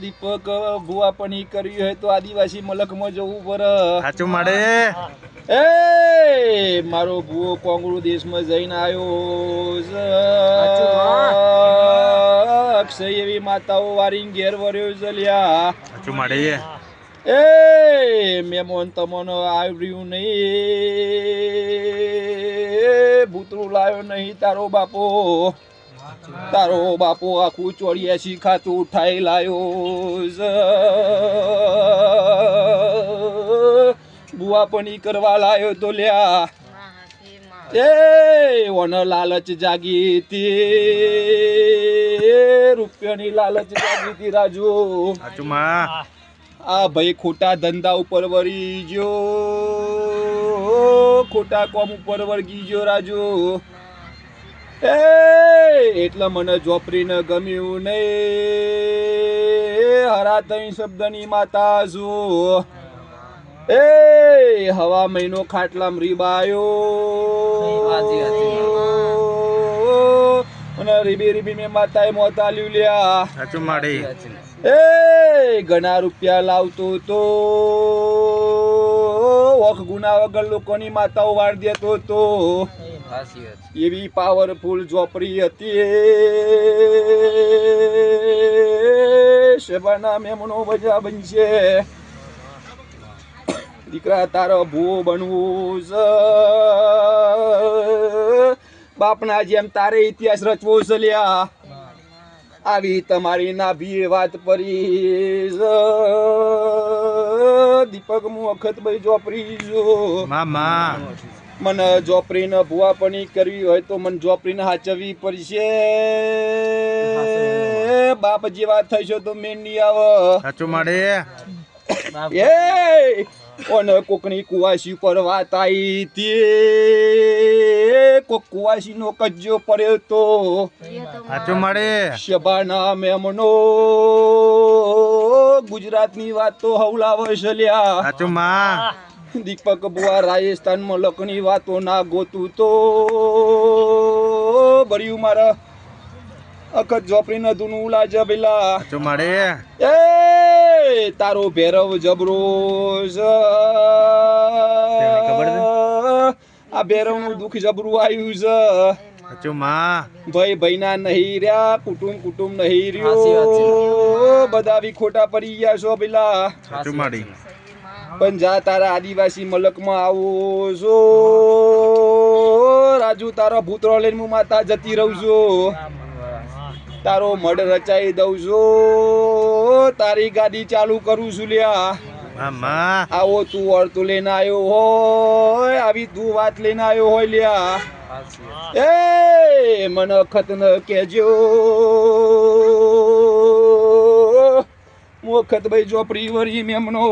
દીપક ભૂવા પણ ઈ કર્યું હોય તો આદિવાસી મલકમાં જવું પડે. સાચું મળે. એ મારો ભુવો કોંગળુ દેશમાં જઈને આવ્યો. અક્ષય એવી માતાઓ વારી ઘેર વર્યો છે લ્યા. સાચું મળે. એ મેમોન તમોનો આવ્યું નહીં. ભૂતરું લાવ્યો નહીં તારો બાપો. તારો બાપો આખું ચોર્યાસી ખાતું ઉઠાઈ લાયો બુઆ બુઆપણી કરવા લાયો તો લ્યા. એ ઓનો લાલચ જાગી હતી. રૂપિયાની લાલચ જાગી હતી રાજુ. આ ભાઈ ખોટા ધંધા ઉપર વળી ગયો. ખોટા કોમ ઉપર વળગી ગયો રાજુ. એ એટલે મને જોપરીને ગમ્યું નહીં હરા તઈ શબ્દની માતા જો એ હવા મહિનો ખાટલામાં રીબાયો. અને રીબી રીબી મેં માતાએ મોતા આલ્યું લ્યા. સાચું માડી. એ ઘણા રૂપિયા લાવતો તો. વખ ગુના વગર લોકોની માતાઓ વાળ દેતો તો. એવી પાવરફુલ ઝોપડી હતી. શેબાના મેમનો મજા બનશે. દીકરા તારો ભૂ બનવું છે. બાપના જેમ તારે ઇતિહાસ રચવો છે લ્યા. આવી તમારી નાભી વાત પરી. દીપક હું અખત ભાઈ જોપરી જો મામા. મને જોપરીને ભુવાપણી કરવી હોય તો મને જોપરીને હાચવવી પડશે. બાપ જેવા થશો તો મેં નહીં આવે. સાચું મળે એ ઓને કોકની કુવાસી પર વાત આવી તે કોક કુવાસીનો કજ્જો પડ્યો તો. સાચું મળે શબાના મેમનો ગુજરાતની વાત તો હવલાવશ છે લ્યા. સાચું માં. દીપક બુઆ રાજસ્થાનમાં લખની વાતો ના ગોતું તો. બળ્યું મારા અખત ઝોપડીને ધૂનું લાજ પેલા સાચું મળે એ તારો ભેરવ જબરો આ ભેરવનું દુઃખ જબરું આવ્યું છે સાચું ભાઈ ભાઈના નહીં રહ્યા કુટુંબ કુટુંબ નહીં રહ્યો. બધા બી ખોટા પડી ગયા છો પેલા સાચું મળી પણ જા તારા આદિવાસી મલકમાં આવો છો રાજુ તારો ભૂતરો લઈને હું માતા જતી રહું છું. તારો મડ રચાઈ દઉં છું. તારી ગાડી ચાલુ કરું છું લ્યા. આવો તું અડતું લઈને આવ્યો હોય આવી તું વાત લઈને આવ્યો હોય લ્યા. એ મને અખત ન કેજો વખત ભાઈ ચોપડી વરી મેમનો